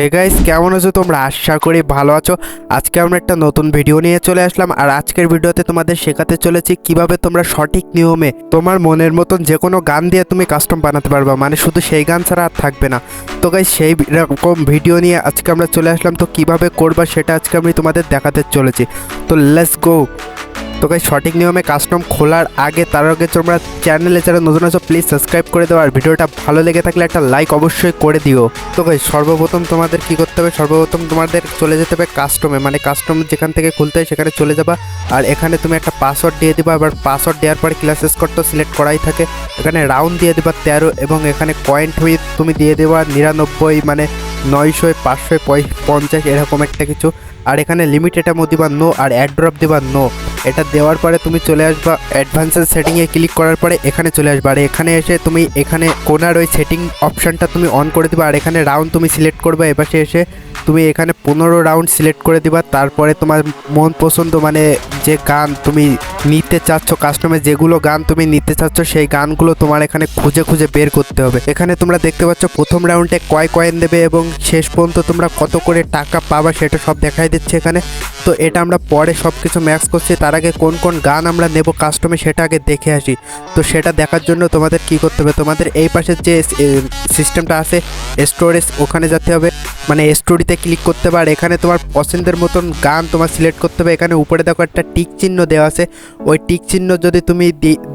Hey guys কেমন আছো তোমরা? আশা করি ভালো আছো। আজকে আমরা একটা নতুন ভিডিও নিয়ে চলে আসলাম, আর আজকের ভিডিওতে তোমাদের শেখাতে চলেছি কীভাবে তোমরা সঠিক নিয়মে তোমার মনের মতন যে কোনো গান দিয়ে তুমি কাস্টম বানাতে পারবা। মানে শুধু সেই গান ছাড়া আর থাকবে না। তো গাইস সেই রকম ভিডিও নিয়ে আজকে আমরা চলে আসলাম। তো কীভাবে করবা সেটা আজকে আমি তোমাদের দেখাতে চলেছি। তো লেটস গো তো গাইস সঠিক নিয়মে কাস্টম খোলার আগে তার আগে তোমরা চ্যানেলে যারা নতুন আছো প্লিজ সাবস্ক্রাইব করে দাও। আর ভিডিওটা ভালো লেগে থাকলে একটা লাইক অবশ্যই করে দিও। তো গাইস সর্বপ্রথম তোমাদের কি করতে হবে? সর্বপ্রথম তোমাদের চলে যেতে হবে কাস্টমে মানে কাস্টম যেখান থেকে খুলতে হয় সেখানে চলে যাবা। আর এখানে তুমি একটা পাসওয়ার্ড দিয়ে দিবা। এবার পাসওয়ার্ড দেওয়ার পরে ক্লাসেস করতে সিলেক্ট করাই থাকে। এখানে রাউন্ড দিয়ে দিবা তেরো এবং এখানে কয়েন্ট হয়ে তুমি দিয়ে দেবা নিরানব্বই মানে নয়শো পাঁচশো পঞ্চাশ, এরকম একটা কিছু। আর এখানে লিমিট এটা দিবা নো আর অ্যাড ড্রপ দিবা নো এটা দেওয়ার পরে তুমি চলে আসবা অ্যাডভান্সের সেটিংয়ে ক্লিক করার পরে এখানে চলে আসবা। আর এখানে এসে তুমি এখানে কোনার ওই সেটিং অপশানটা তুমি অন করে দিবা। আর এখানে রাউন্ড তুমি সিলেক্ট করবে। এপাশে এসে তুমি এখানে পনেরো রাউন্ড সিলেক্ট করে দিবা। তারপরে তোমার মন পছন্দ মানে যে গান তুমি নিতে চাচ্ছ কাস্টমে যেগুলো গান তুমি নিতে চাচ্ছ, সেই গানগুলো তোমার এখানে খুঁজে খুঁজে বের করতে হবে। এখানে তোমরা দেখতে পাচ্ছ, প্রথম রাউন্ডে কয় কয়েন দেবে এবং শেষ পর্যন্ত তোমরা কত করে টাকা পাবা সেটা সব দেখাই দিচ্ছে এখানে। তো এটা আমরা পরে সব কিছু ম্যাক্স করছি। তার আগে কোন কোন গান আমরা নেব কাস্টমে সেটা আগে দেখে আসি। তো সেটা দেখার জন্য তোমাদের কি করতে হবে? তোমাদের এই পাশের যে সিস্টেমটা আছে স্টোরেজ ওখানে যেতে হবে। মানে স্টোরিতে ক্লিক করতে হবে। আর এখানে তোমার পছন্দের মতন গান তোমার সিলেক্ট করতে হবে। এখানে উপরে দেখো একটা টিক চিহ্ন দেওয়া আছে। ওই টিক চিহ্ন যদি তুমি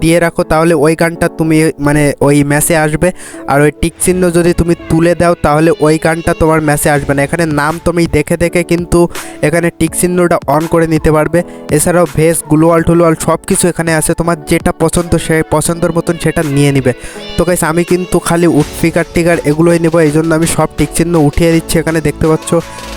দিয়ে রাখো, তাহলে ওই গানটা তুমি মানে ওই ম্যাসে আসবে। আর ওই টিক চিহ্ন যদি তুমি তুলে দাও, তাহলে ওই গানটা তোমার ম্যাসে আসবে না। এখানে নাম তুমি দেখে দেখে কিন্তু এখানে টিক চিহ্নটা অন করে নিতে পারবে। এছাড়াও ভেস গ্লোয়াল টুলোয়াল সব কিছু এখানে আছে। তোমার যেটা পছন্দ সে পছন্দের মতন সেটা নিয়ে নিবে। তো গাইস আমি কিন্তু খালি উটফিকার টিকার এগুলোই নেব, এই জন্য আমি সব টিক চিহ্ন উঠিয়ে দিচ্ছি এখানে, দেখতে পাচ্ছ?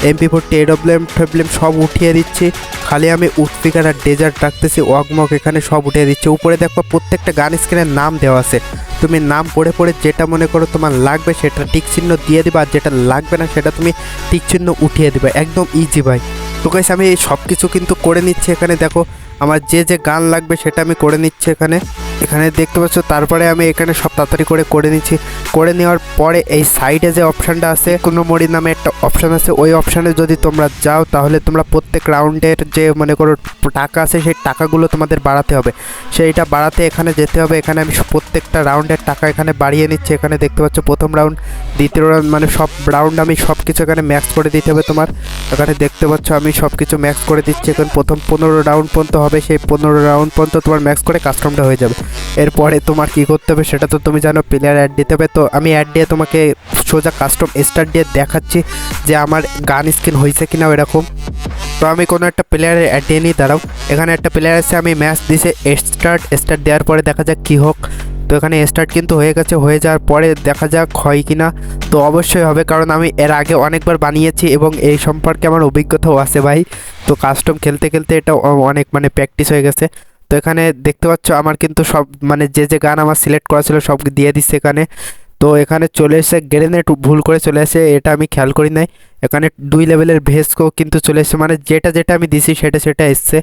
এমপি ফোরটি এডব্লিউএম ফেবলেম সব উঠিয়ে দিচ্ছি। খালি আমি উটফিকার আর ডেজার্ট রাখতেছি ওয়াকমক এখানে সব উঠিয়ে দিচ্ছি। উপরে দেখো, প্রত্যেকটা গান স্ক্রিনের নাম দেওয়া আছে। তুমি নাম পড়ে পড়ে যেটা মনে করো তোমার লাগবে, সেটা টিক চিহ্ন দিয়ে দিবা, আর যেটা লাগবে না, সেটা তুমি টিক চিহ্ন উঠিয়ে দিবা। একদম ইজি ভাই। তো গাইস আমি এই সব কিছু কিন্তু করে নিচ্ছি এখানে, দেখো। আমার যে যে গান লাগবে, সেটা আমি করে নিচ্ছি এখানে। এখানে দেখতে পাচ্ছ, তারপরে আমি এখানে সব তাড়াতাড়ি করে করে নিচ্ছি। করে নেওয়ার পরে এই সাইডে যে অপশানটা আছে কোনো মরি নামে একটা অপশান আছে, ওই অপশানে যদি তোমরা যাও, তাহলে তোমরা প্রত্যেক রাউন্ডের যে মনে করো টাকা আছে, সেই টাকাগুলো তোমাদের বাড়াতে হবে। সেইটা বাড়াতে এখানে যেতে হবে। এখানে আমি প্রত্যেকটা রাউন্ডের টাকা এখানে বাড়িয়ে নিচ্ছি। এখানে দেখতে পাচ্ছ, প্রথম রাউন্ড, দ্বিতীয় রাউন্ড মানে সব রাউন্ড আমি সব কিছু এখানে ম্যাক্স করে দিতে হবে তোমার। এখানে দেখতে পাচ্ছ, আমি সব কিছু ম্যাক্স করে দিচ্ছি। এখন প্রথম পনেরো রাউন্ড পর্যন্ত হবে। সেই পনেরো রাউন্ড পর্যন্ত তোমার ম্যাক্স করে কাস্টমটা হয়ে যাবে। এরপরে তোমার কি করতে হবে সেটা তো তুমি জানো প্লেয়ার অ্যাড দিতে হবে। তো আমি অ্যাড দিয়ে তোমাকে সোজা কাস্টম স্টার্ট দিয়ে দেখাচ্ছি যে আমার গান স্কিন হয়েছে কিনা এরকম তো আমি কোনো একটা প্লেয়ারের অ্যাড দিয়ে নিই, দাঁড়াও। এখানে একটা প্লেয়ার আছে আমি ম্যাচ দিছে স্টার্ট স্টার্ট দেওয়ার পরে দেখা যাক কী হোক। তো এখানে স্টার্ট কিন্তু হয়ে গেছে, হয়ে যাওয়ার পরে দেখা যাক হয় কি না তো অবশ্যই হবে, কারণ আমি এর আগে অনেকবার বানিয়েছি এবং এই সম্পর্কে আমার অভিজ্ঞতাও আছে ভাই। তো কাস্টম খেলতে খেলতে এটা অনেক মানে প্র্যাকটিস হয়ে গেছে। তো এখানে দেখতে পাচ্ছ আমার কিন্তু সব মানে যে যে গান আমার সিলেক্ট করা ছিল সব দিয়ে দিচ্ছে এখানে। তো এখানে চলে এসে গ্রেনেড ভুল করে চলে আসে, এটা আমি খেয়াল করি নাই। এখানে দুই লেভেলের ভেস্কো কিন্তু চলে এসেছে মানে যেটা যেটা আমি দিছি সেটা সেটা এসছে।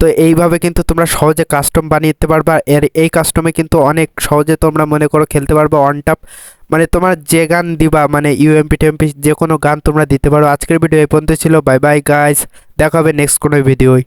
তো এইভাবে কিন্তু তোমরা সহজে কাস্টম বানিয়ে দিতে পারবা, এর এই কাস্টমে কিন্তু অনেক সহজে তোমরা মনে করো খেলতে পারবা অন টাপ মানে তোমার যে গান দিবা মানে ইউএমপি টেমপি যে কোনো গান তোমরা দিতে পারো। আজকের ভিডিও এই পর্যন্ত ছিল বাই বাই গাইস দেখা হবে নেক্সট কোনো ভিডিওয়